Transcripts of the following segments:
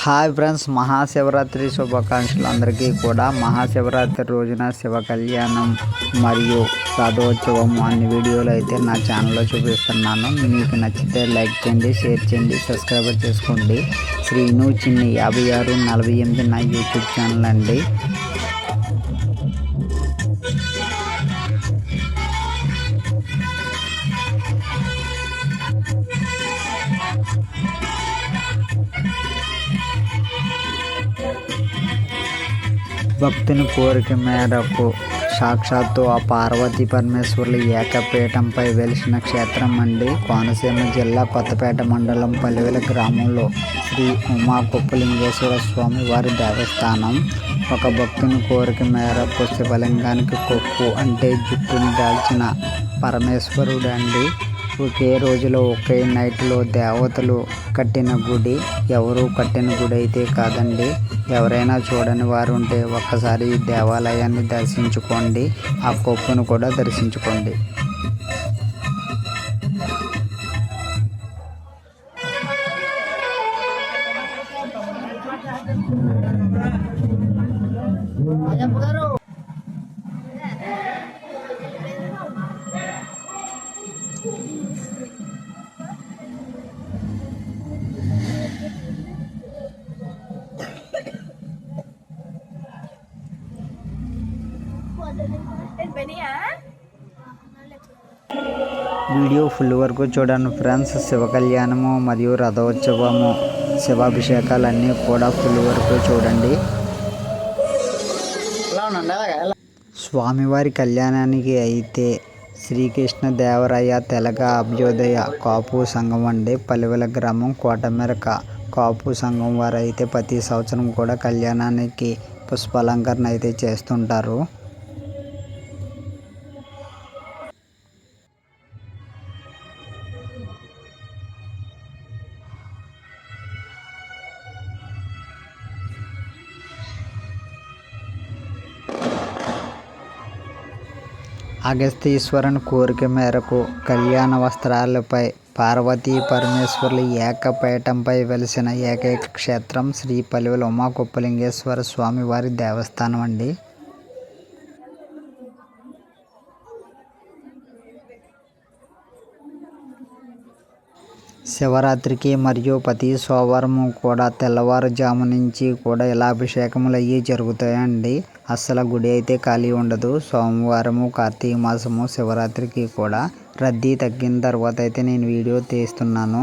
Hi friends Mahashivratri శుభాకాంక్షలు. అందరికీ కూడా మహాశివరాత్రి రోజున శివ కళ్యాణం మరియు రథోత్సవం అన్ని వీడియోలు అయితే నా ఛానల్లో చూపిస్తున్నాను. మీకు నచ్చితే లైక్ చేయండి షేర్ చేయండి సబ్స్క్రైబ్ చేసుకోండి. శ్రీను చిన్ని యాభై ఆరు నలభై ఎనిమిది నా యూట్యూబ్ ఛానల్ అండి. భక్తుని కోరిక మేరకు సాక్షాత్తు ఆ పార్వతీ పరమేశ్వరులు ఏకపీఠంపై వెలిసిన క్షేత్రం అండి. కోనసీమ జిల్లా కొత్తపేట మండలం పల్లెల గ్రామంలో శ్రీ ఉమా కుప్పలింగేశ్వర స్వామి వారి దేవస్థానం. ఒక భక్తుని కోరిక మేరకు శివలింగానికి కొక్కు అంటే జుట్టుని దాల్చిన పరమేశ్వరుడు అండి ఒకే రోజులో ఒకే నైట్లో దేవతలు కట్టిన గుడి ఎవరు కట్టిన గుడి అయితే కాదండి. ఎవరైనా చూడని వారు ఉంటే ఒక్కసారి ఈ దేవాలయాన్ని దర్శించుకోండి ఆ కొప్పును కూడా దర్శించుకోండి. వీడియో ఫుల్ వరకు చూడండి ఫ్రెండ్స్. శివ కళ్యాణము మరియు రథోత్సవము శివాభిషేకాలన్నీ కూడా ఫుల్ వరకు చూడండి. స్వామివారి కళ్యాణానికి అయితే శ్రీకృష్ణ దేవరాయ తెలగ అభ్యోదయ కాపు సంఘం అండి. పలివెల గ్రామం కోటమెరక కాపు సంఘం వారు అయితే ప్రతి సంవత్సరం కూడా కళ్యాణానికి పుష్పాలంకరణ అయితే చేస్తుంటారు. అగస్తీశ్వరుని కోరిక మేరకు కళ్యాణ వస్త్రాలపై పార్వతీ పరమేశ్వరులు ఏకపీఠంపై వెలిసిన ఏకైక క్షేత్రం శ్రీ పలివెల ఉమాకుప్పలింగేశ్వర స్వామి వారి దేవస్థానం అండి. శివరాత్రికి మరియు ప్రతి సోమవారము కూడా తెల్లవారుజాము నుంచి కూడా ఇలా అభిషేకములు అయ్యి జరుగుతాయండి. అస్సలు గుడి అయితే ఖాళీ ఉండదు. సోమవారము కార్తీక మాసము శివరాత్రికి కూడా రద్దీ తగ్గిన తర్వాత అయితే నేను వీడియో తీస్తున్నాను.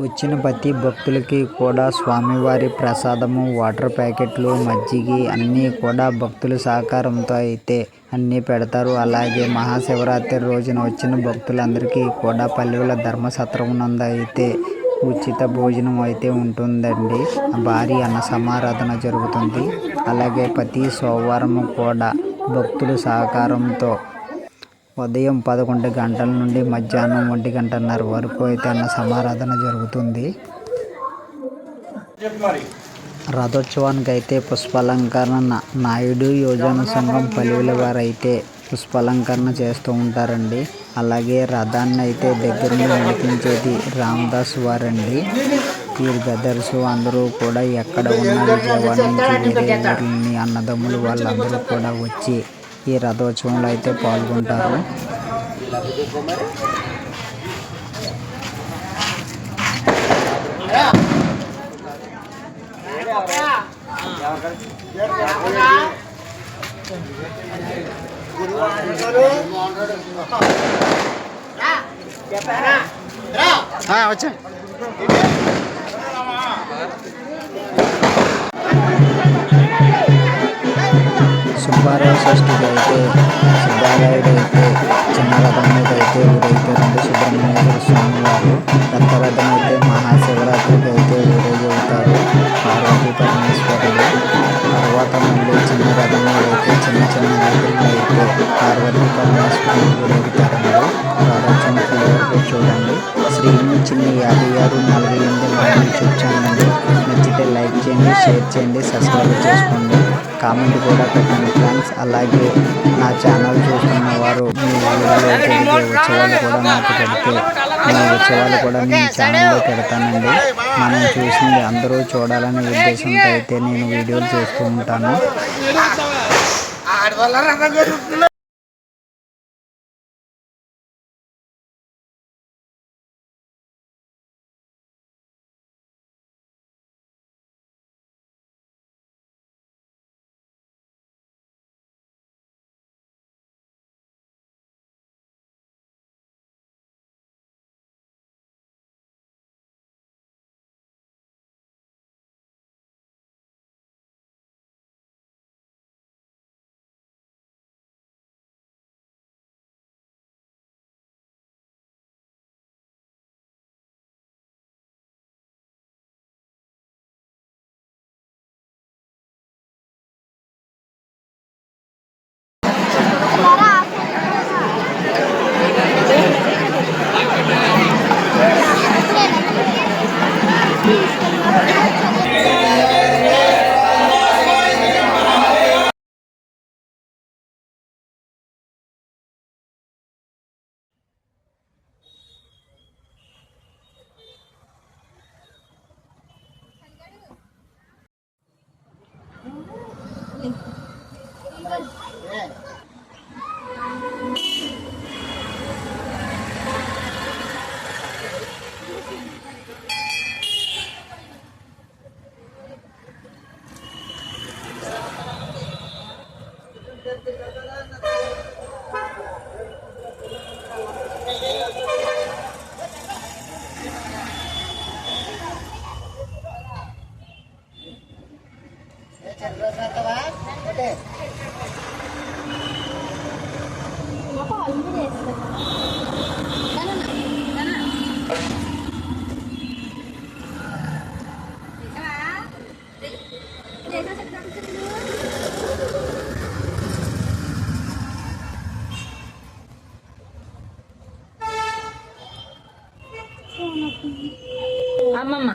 వచ్చిన ప్రతి భక్తులకి కూడా స్వామివారి ప్రసాదము వాటర్ ప్యాకెట్లు మజ్జిగి అన్నీ కూడా భక్తుల సహకారంతో అయితే అన్నీ పెడతారు. అలాగే మహాశివరాత్రి రోజున వచ్చిన భక్తులందరికీ కూడా పల్లెల ధర్మసత్రం నందు అయితే ఉచిత భోజనం అయితే ఉంటుందండి. భారీ అన్న సమారాధన జరుగుతుంది. అలాగే ప్రతి సోమవారం కూడా భక్తుల సహకారంతో ఉదయం పదకొండు గంటల నుండి మధ్యాహ్నం ఒంటి గంటన్నర వరకు అయితే అన్న సమారాధన జరుగుతుంది. రథోత్సవానికి అయితే పుష్పాలంకరణ నాయుడు యోజన సంఘం పల్లెల వారు అయితే పుష్పాలంకరణ చేస్తూ ఉంటారండి. అలాగే రథాన్ని అయితే దగ్గర నడిపించేది రామదాస్ వారండి. వీరి బ్రదర్స్ అందరూ కూడా ఎక్కడ ఉన్న విజయవాడ నుంచి వేరే ఊర్లని అన్నదమ్ములు వాళ్ళందరూ కూడా వచ్చి ఈ రథోత్సవంలో అయితే పాల్గొంటారు. వచ్చా. సుబ్బారావు షష్ఠికి అయితే సుబ్బారాయుడు అయితే చిన్న అయితే ఊరైతే రెండు సుబ్రహ్మణ్యేశ్వర స్వామి వారు పెద్ద అయితే మహాశివరాత్రికి అయితే ఊరేగుతారు పార్వతీ పరమేశ్వరుడు తర్వాత మళ్ళీ చిన్న రథం అయితే చిన్న చిన్న నదులు అయితే పార్వతీ పరమేశ్వరుడు ఊరేగుతారండి రథోత్సవం చూడండి. శ్రీ చిన్ని యాభై ఆరు నలభై ఎనిమిది మా యూట్యూబ్ ఛానల్ నచ్చితే లైక్ చేయండి షేర్ చేయండి సబ్స్క్రైబ్ చేసుకోండి. కామెంట్ కూడా పెట్టండి ఫ్రెండ్స్. అలాగే నా ఛానల్ చూస్తున్న వారు మీ ఊళ్ళో జరిగే ఉత్సవాలు కూడా నాకు పెడితే మీ ఉత్సవాలు కూడా మీ ఛానల్లో పెడతానండి. మనం చూసింది అందరూ చూడాలనే ఉద్దేశంతో అయితే నేను వీడియోలు చేస్తూ ఉంటాను. అమ్మమ్మ.